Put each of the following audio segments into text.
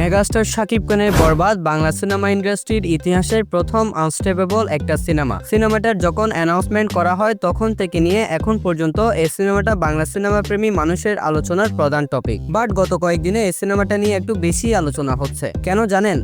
Megastar Shakib খানের বরবাদ Bangla cinema ইন্ডাস্ট্রির ইতিহাসের প্রথম আনস্টেপেবল একটা সিনেমা। সিনেমাটার যখন অ্যানাউন্সমেন্ট করা হয় তখন থেকে নিয়ে এখন পর্যন্ত এই সিনেমাটা বাংলা সিনেমা প্রেমী মানুষের আলোচনার প্রধান টপিক বাট গত কয়েকদিনে এই সিনেমাটা নিয়ে একটু বেশি আলোচনা হচ্ছে। কেন জানেন?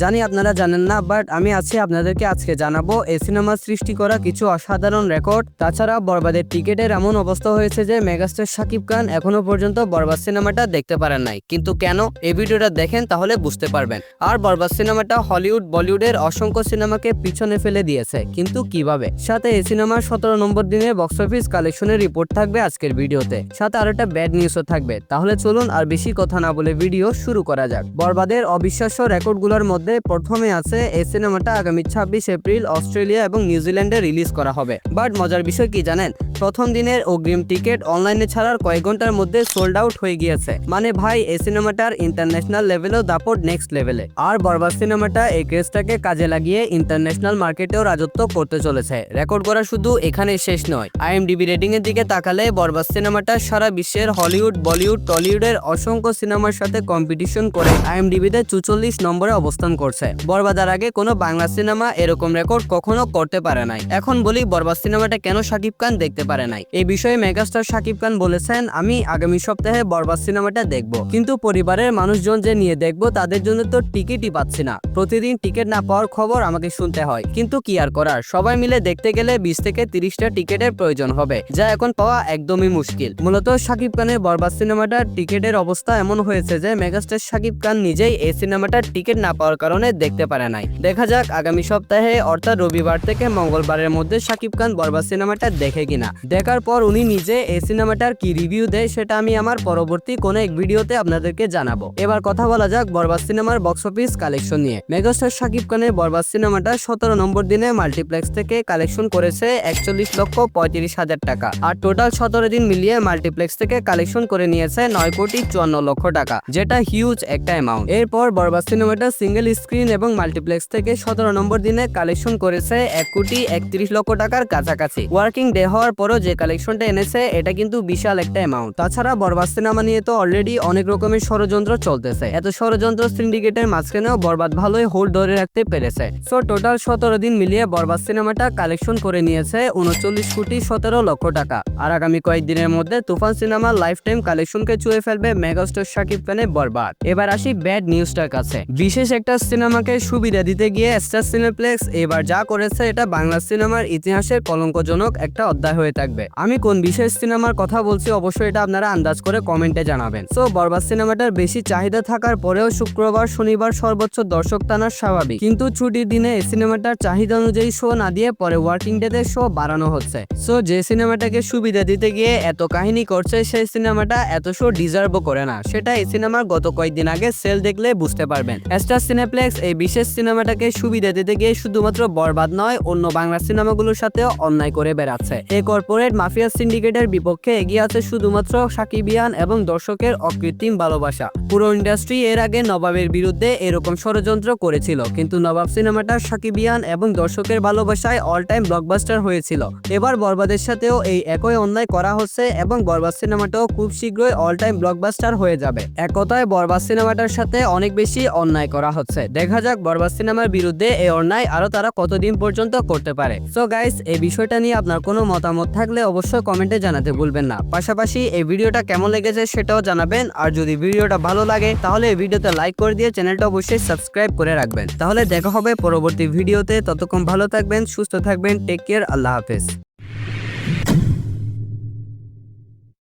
জানি আপনারা জানেন না বাট আমি আছি আপনাদেরকে আজকে জানাব এই সিনেমা সৃষ্টি করা কিছু অসাধারণ রেকর্ড তাছাড়া বরবাদের টিকিটের এমন অবস্থা হয়েছে যে মেগাস্টার শাকিব খান এখনও পর্যন্ত বরবাদ সিনেমাটা দেখতে পারেন নাই। কিন্তু কেন? এই ভিডিওটা দেখেন তাহলে বুঝতে পারবেন। আর বরবাদ সিনেমাটা হলিউড, বলিউডের অসংখ্য সিনেমাকে পিছনে ফেলে দিয়েছে। কিন্তু কীভাবে? সাথে এই সিনেমার সতেরো নম্বর দিনে বক্স অফিস কালেকশনের রিপোর্ট থাকবে আজকের ভিডিওতে। সাথে আর একটা ব্যাড নিউজও থাকবে। তাহলে চলুন আর বেশি কথা না বলে ভিডিও শুরু করা যাক। বরবাদের অবিশ্বাস্য রেকর্ডগুলোর মধ্যে প্রথমে আছে এই সিনেমাটা আগামী ছাব্বিশ এপ্রিল অস্ট্রেলিয়া এবং নিউজিল্যান্ডে রিলিজ করা হবে। বাট মজার বিষয় কি জানেন? প্রথম দিনের অগ্রিম টিকিট অনলাইনে ছাড়ার কয়েক ঘণ্টার মধ্যে সোল্ড আউট হয়ে গিয়েছে। মানে ভাই, এই সিনেমাটার ইন্টারন্যাশনাল লেভেলেও দাপট নেক্সট লেভেলে আর বরবাদ সিনেমাটা এই ক্রেজটাকে কাজে লাগিয়ে ইন্টারন্যাশনাল মার্কেটেও রাজত্ব করতে চলেছে। রেকর্ড করা শুধু এখানে শেষ নয়। আইএমডিবি রেটিং এর দিকে তাকালে বরবাদ সিনেমাটা সারা বিশ্বের হলিউড বলিউড টলিউডের অসংখ্য সিনেমার সাথে কম্পিটিশন করে আইএমডিবিতে চুচল্লিশ নম্বরে অবস্থান করছে। বরবাদার আগে কোনো বাংলা সিনেমা এরকম রেকর্ড কখনো করতে পারে নাই। এখন বলি বরবাদ সিনেমাটা কেন শাকিব খান দেখতে পারে নাই। এই বিষয়ে মেগাস্টার শাকিব খান বলেছেন, আমি আগামী সপ্তাহে বরবাদ সিনেমাটা দেখব। কিন্তু পরিবারের মানুষজন যে নিয়ে দেখব, তাদের জন্য তো টিকিটই পাচ্ছি না। প্রতিদিন টিকিট না পাওয়ার খবর আমাকে শুনতে হয়। কিন্তু কি আর করার? সবাই মিলে দেখতে গেলে বিশ থেকে তিরিশটা টিকিটের প্রয়োজন হবে। যা এখন পাওয়া একদমই মুশকিল। মূলত শাকিব খানের বরবাদ সিনেমাটার টিকিটের অবস্থা এমন হয়েছে যে, মেগাস্টার শাকিব খান নিজেই এই সিনেমাটার টিকিট না পাওয়ার কারণে দেখতে পারে নাই। দেখা যাক আগামী সপ্তাহে, অর্থাৎ রবিবার থেকে মঙ্গলবারের মধ্যে শাকিব খান বরবাদ সিনেমাটা দেখে কিনা। দেখার পর উনি নিজে এই সিনেমাটার কি রিভিউ দেয় সেটা আমি আমার পরবর্তী কোনো এক ভিডিওতে আপনাদেরকে জানাব। এবার কথা বলা যাক বরবাদ সিনেমার বক্স অফিস কালেকশন নিয়ে। মেগাস্টার শাকিব খানের বরবাদ সিনেমাটা সতেরো নম্বর দিনে মাল্টিপ্লেক্স থেকে কালেকশন করেছে একচল্লিশ লক্ষ পঁয়ত্রিশ হাজার টাকা। আর টোটাল সতেরো দিন মিলিয়ে মাল্টিপ্লেক্স থেকে কালেকশন করে নিয়েছে নয় কোটি চুয়ান্ন লক্ষ টাকা, যেটা হিউজ একটা অ্যামাউন্ট এরপর বরবাদ সিনেমাটা সিঙ্গেল স্ক্রিন এবং মাল্টিপ্লেক্স থেকে সতেরো নম্বর দিনে কালেকশন করেছে এক কোটি একত্রিশ লক্ষ টাকার কাছাকাছি। ওয়ার্কিং ডে হওয়ার পরও যে কালেকশনটা এনেছে, এটা কিন্তু বিশাল একটা অ্যামাউন্ট তাছাড়া বরবাদ সিনেমা নিয়ে তো অলরেডি অনেক রকমের ষড়যন্ত্র চলতেছে। এত ষড়যন্ত্র সিন্ডিকেটের মাঝখানেও বরবাদ ভালোই হোল্ড ধরে রাখতে পেরেছে। সো টোটাল সতেরো দিন মিলিয়ে বরবাদ সিনেমাটা কালেকশন করে নিয়েছে উনচল্লিশ কোটি সতেরো লক্ষ টাকা। আর আগামী কয়েকদিনের মধ্যে তুফান সিনেমা লাইফ টাইম কালেকশনকে চুয়ে ফেলবে মেগাস্টার শাকিব খানের বরবাদ। এবার আসি ব্যাড নিউজটার কাছে। বিশেষ একটা সিনেমাকে সুবিধা দিতে গিয়ে স্টার সিনেপ্লেক্স এবার যা করেছে, এটা বাংলা সিনেমার ইতিহাসের কলঙ্কজনক একটা অধ্যায় হয়ে থাকবে। আমি কোন বিশেষ সিনেমার কথা বলছি অবশ্যই এটা আপনারা আন্দাজ করে কমেন্টে জানাবেন। সো বরবাদ সিনেমাটার বেশি চাহিদা থাকার পরেও শুক্রবার, শনিবার সর্বোচ্চ দর্শক টানার স্বাভাবিক। কিন্তু ছুটির দিনে এই সিনেমাটার চাহিদা অনুযায়ী শো না দিয়ে পরে ওয়ার্কিং ডেতে শো বাড়ানো হচ্ছে। সো যে সিনেমাটাকে সুবিধা দিতে গিয়ে এত কাহিনী করছে, সেই সিনেমাটা এত শো ডিজার্ভও করে না। সেটা এই সিনেমার গত কয়েকদিন আগে সেল দেখলে বুঝতে পারবেন। স্টার সিনেপ্লেক্স এই বিশেষ সিনেমাটাকে সুবিধা দিতে গিয়ে শুধুমাত্র বরবাদ নয়, অন্য বাংলা সিনেমাগুলোর সাথেও অন্যায় করে বেড়াচ্ছে। এই কর্পোরেট মাফিয়া সিন্ডিকেটের বিপক্ষে এগিয়ে আছে শুধুমাত্র সাকিবিয়ান এবং দর্শকের অকৃত্রিম ভালোবাসা। পুরো ইন্ডাস্ট্রি এর আগে নবাবের বিরুদ্ধে এরকম ষড়যন্ত্র করেছিল, কিন্তু নবাব সিনেমাটা সাকিবিয়ান এবং দর্শকের ভালোবাসায় অল টাইম ব্লকবাস্টার হয়েছিল। এবার বরবাদের সাথেও এই একই অন্যায় করা হচ্ছে এবং বরবাদ সিনেমাটাও খুব শীঘ্রই অল টাইম ব্লকবাস্টার হয়ে যাবে। এক কথায়, বরবাদ সিনেমাটার সাথে অনেক বেশি অন্যায় করা হচ্ছে। দেখা যাক বরবাদ সিনেমার বিরুদ্ধে এই অন্যায় আরও তারা কতদিন পর্যন্ত করতে পারে। সো গাইস এই বিষয়টা নিয়ে আপনার কোনো মতামত থাকলে অবশ্যই কমেন্টে জানাতে ভুলবেন না। পাশাপাশি এই ভিডিওটা কেমন লেগেছে সেটাও জানাবেন। আর যদি ভিডিওটা ভালো লাগে, তাহলে এই ভিডিওতে লাইক করে দিয়ে চ্যানেলটা অবশ্যই সাবস্ক্রাইব করে রাখবেন। তাহলে দেখা হবে পরবর্তী ভিডিওতে। ততক্ষণ ভালো থাকবেন, সুস্থ থাকবেন টেক কেয়ার আল্লাহ হাফেজ।